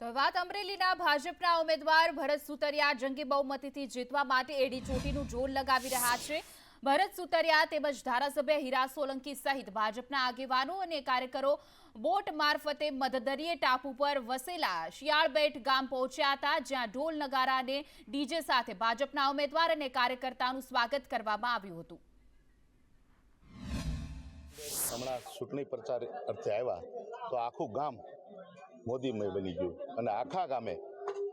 વાત અમરેલીના ભાજપના ઉમેદવાર ભરત સુતરિયા જંગી બહુમતીથી જીતવા માટે એડી ચોટીનું જોર લગાવી રહ્યા છે. ભરત સુતરિયા તેમજ ધારાસભ્ય હીરા સોલંકી સહિત ભાજપના આગેવાનો અને કાર્યકરો બોટ મારફતે મધદરીએ ટાપુ પર વસેલા શિયાળબેટ ગામ પહોંચ્યા હતા, જ્યાં ઢોલ નગારા અને ડીજે સાથે ભાજપના ઉમેદવાર અને કાર્યકર્તાનું સ્વાગત કરવામાં આવ્યું હતું. હમણાં ચૂંટણી પ્રચાર અર્થે આવ્યા તો આખું ગામ મોદીમય બની ગયું. અને આખા ગામે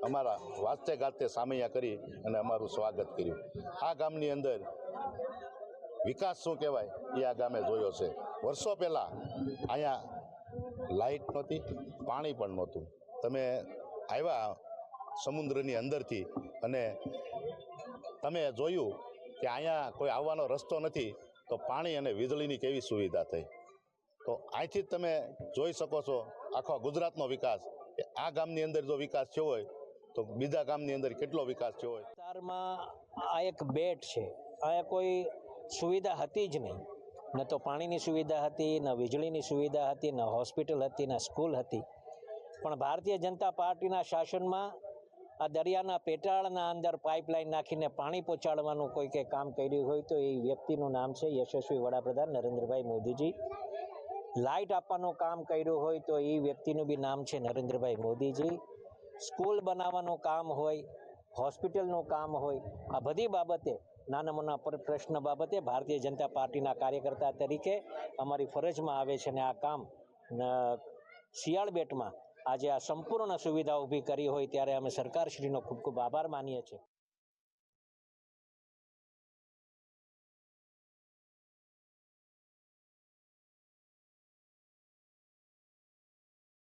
અમારા વાંચતે ગાતે સામૈયા કરી અને અમારું સ્વાગત કર્યું. આ ગામની અંદર વિકાસ શું કહેવાય એ આ ગામે જોયો છે. વર્ષો પહેલાં અહીંયા લાઇટ નહોતી, પાણી પણ નહોતું. તમે આવ્યા સમુદ્રની અંદરથી અને તમે જોયું કે અહીંયા કોઈ આવવાનો રસ્તો નથી, તો પાણી અને વીજળીની કેવી સુવિધા થઈ? તો અહીંથી જ તમે જોઈ શકો છો આખા ગુજરાતનો વિકાસ. આ ગામની અંદર જો વિકાસ થયો હોય, તો બીજા ગામની અંદર કેટલો વિકાસ થયો હોય? વિસ્તારમાં આ એક બેટ છે. આ કોઈ સુવિધા હતી જ નહીં. ન તો પાણીની સુવિધા હતી, ન વીજળીની સુવિધા હતી, ન હોસ્પિટલ હતી, ન સ્કૂલ હતી. પણ ભારતીય જનતા પાર્ટીના શાસનમાં આ દરિયાના પેટાળના અંદર પાઇપલાઇન નાખીને પાણી પહોંચાડવાનું કોઈ કંઈ કામ કર્યું હોય તો એ વ્યક્તિનું નામ છે યશસ્વી વડાપ્રધાન નરેન્દ્રભાઈ મોદીજી. લાઇટ આપવાનું કામ કર્યું હોય તો એ વ્યક્તિનું બી નામ છે નરેન્દ્રભાઈ મોદીજી. સ્કૂલ બનાવવાનું કામ હોય, હોસ્પિટલનું કામ હોય, આ બધી બાબતે, નાના મોના પર, પ્રશ્ન બાબતે ભારતીય જનતા પાર્ટીના કાર્યકર્તા તરીકે અમારી ફરજમાં આવે છે અને આ કામ શિયાળ બેટમાં આજે આ સંપૂર્ણ સુવિધા ઊભી કરી હોય ત્યારે અમે સરકારશ્રીનો ખૂબ ખૂબ આભાર માનીએ છીએ.